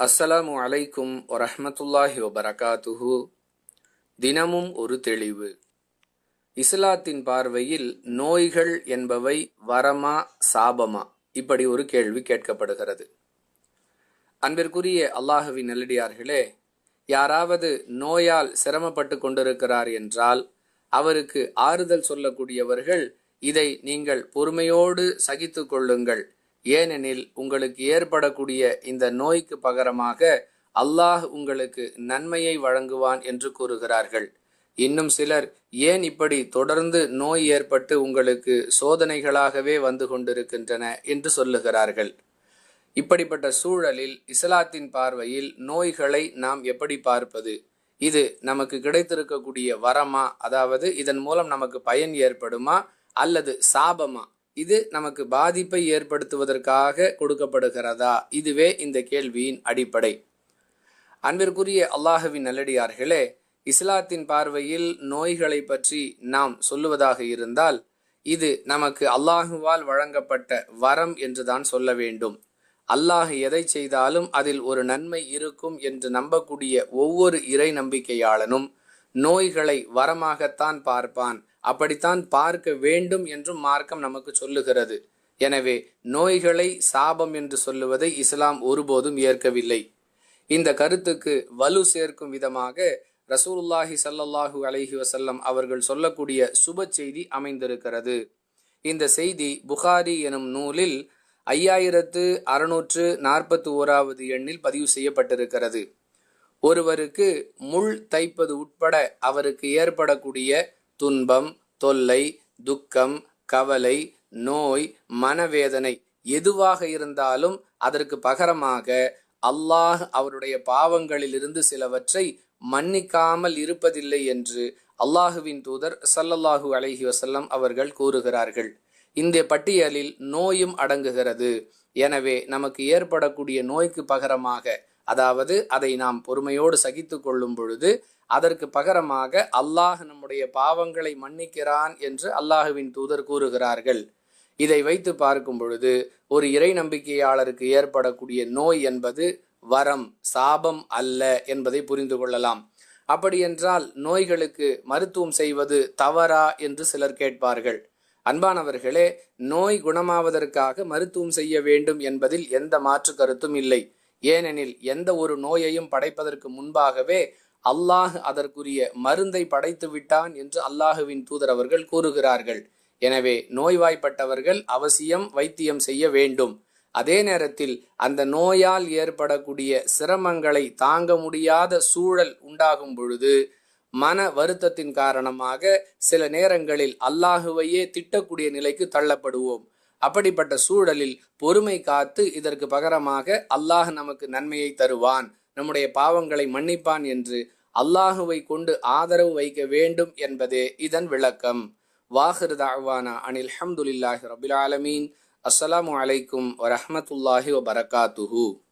அஸ்ஸலாமு அலைக்கும் வரஹமத்துல்லாஹி வபரகாத்துஹு. தினமும் ஒரு தெளிவு. இஸ்லாத்தின் பார்வையில் நோய்கள் என்பவை வரமா சாபமா? இப்படி ஒரு கேள்வி கேட்கப்படுகிறது. அன்பிற்குரிய அல்லாஹுவின் நல்லடியார்களே யாராவது நோயால் சிரமப்பட்டு கொண்டிருக்கிறார் என்றால் அவருக்கு ஆறுதல் சொல்லக்கூடியவர்கள் இதை நீங்கள் பொறுமையோடு சகித்துக் கொள்ளுங்கள். ஏனெனில் உங்களுக்கு ஏற்படக்கூடிய இந்த நோய்க்கு பகரமாக அல்லாஹ் உங்களுக்கு நன்மையை வழங்குவான் என்று கூறுகிறார்கள். இன்னும் சிலர் ஏன் இப்படி தொடர்ந்து நோய் ஏற்பட்டு உங்களுக்கு சோதனைகளாகவே வந்து கொண்டிருக்கின்றன என்று சொல்லுகிறார்கள். இப்படிப்பட்ட சூழலில் இஸ்லாத்தின் பார்வையில் நோய்களை நாம் எப்படி பார்ப்பது? இது நமக்கு கிடைத்திருக்கக்கூடிய வரமா? அதாவது இதன் மூலம் நமக்கு பயன் ஏற்படுமா? அல்லது சாபமா? இது நமக்கு பாதிப்பை ஏற்படுத்துவதற்காக கொடுக்கப்படுகிறதா? இதுவே இந்த கேள்வியின் அடிப்படை. அன்பிற்குரிய அல்லாஹுவின் நல்லடியார்களே இஸ்லாத்தின் பார்வையில் நோய்களை பற்றி நாம் சொல்லுவதாக இருந்தால் இது நமக்கு அல்லாஹுவால் வழங்கப்பட்ட வரம் என்றுதான் சொல்ல வேண்டும். அல்லாஹ் எதை செய்தாலும் அதில் ஒரு நன்மை இருக்கும் என்று நம்பக்கூடிய ஒவ்வொரு இறை நம்பிக்கையாளனும் நோய்களை வரமாகத்தான் பார்ப்பான். அப்படித்தான் பார்க்க வேண்டும் என்றும் மார்க்கம் நமக்கு சொல்லுகிறது. எனவே நோய்களை சாபம் என்று சொல்லுவதை இஸ்லாம் ஒருபோதும் ஏற்கவில்லை. இந்த கருத்துக்கு வலு சேர்க்கும் விதமாக ரசூலுல்லாஹி சல்லல்லாஹு அலஹி வசல்லம் அவர்கள் சொல்லக்கூடிய சுப செய்தி அமைந்திருக்கிறது. இந்த செய்தி புகாரி எனும் நூலில் ஐயாயிரத்து அறுநூற்று நாற்பத்தி ஓராவது எண்ணில் பதிவு செய்யப்பட்டிருக்கிறது. ஒருவருக்கு முள் தைப்பது உட்பட அவருக்கு ஏற்படக்கூடிய துன்பம் தொல்லை துக்கம் கவலை நோய் மனவேதனை எதுவாக இருந்தாலும் அதற்கு பகரமாக அல்லாஹ் அவருடைய பாவங்களிலிருந்து சிலவற்றை மன்னிக்காமல் இருப்பதில்லை என்று அல்லாஹுவின் தூதர் சல்லல்லாஹு அலஹி வசல்லம் அவர்கள் கூறுகிறார்கள். இந்த பட்டியலில் நோயும் அடங்குகிறது. எனவே நமக்கு ஏற்படக்கூடிய நோய்க்கு பகரமாக அதாவது அதை நாம் பொறுமையோடு சகித்து கொள்ளும் பொழுது அதற்கு பகரமாக அல்லாஹ் நம்முடைய பாவங்களை மன்னிக்கிறான் என்று அல்லாஹுவின் தூதர் கூறுகிறார்கள். இதை வைத்து பார்க்கும் பொழுது ஒரு இறை நம்பிக்கையாளருக்கு ஏற்படக்கூடிய நோய் என்பது வரம் சாபம் அல்ல என்பதை புரிந்து கொள்ளலாம். அப்படியென்றால் நோய்களுக்கு மருத்துவம் செய்வது தவறா என்று சிலர் கேட்பார்கள். அன்பானவர்களே நோய் குணமாவதற்காக மருத்துவம் செய்ய வேண்டும் என்பதில் எந்த மாற்று கருத்தும் இல்லை. ஏனெனில் எந்த ஒரு நோயையும் படைப்பதற்கு முன்பாகவே அல்லாஹ் அதற்குரிய மருந்தை படைத்து விட்டான் என்று அல்லாஹுவின் தூதர் அவர்கள் கூறுகிறார்கள். எனவே நோய்வாய்ப்பட்டவர்கள் அவசியம் வைத்தியம் செய்ய வேண்டும். அதே நேரத்தில் அந்த நோயால் ஏற்படக்கூடிய சிரமங்களை தாங்க முடியாத சூழல் உண்டாகும் பொழுது மன வருத்தத்தின் காரணமாக சில நேரங்களில் அல்லாஹுவையே திட்டக்கூடிய நிலைக்கு தள்ளப்படுவோம். அப்படிப்பட்ட சூழலில் பொறுமை காத்து இதற்கு பகரமாக அல்லாஹ் நமக்கு நன்மையை தருவான். நம்முடைய பாவங்களை மன்னிப்பான் என்று அல்லாஹுவை கொண்டு ஆதரவு வைக்க வேண்டும் என்பதே இதன் விளக்கம். வாஹிர் தாவானா அனில் ஹம்துலில்லாஹி ரபில் ஆலமீன். அஸ்ஸலாமு அலைக்கும் வரஹமத்துல்லாஹி வபரகாத்துஹூ.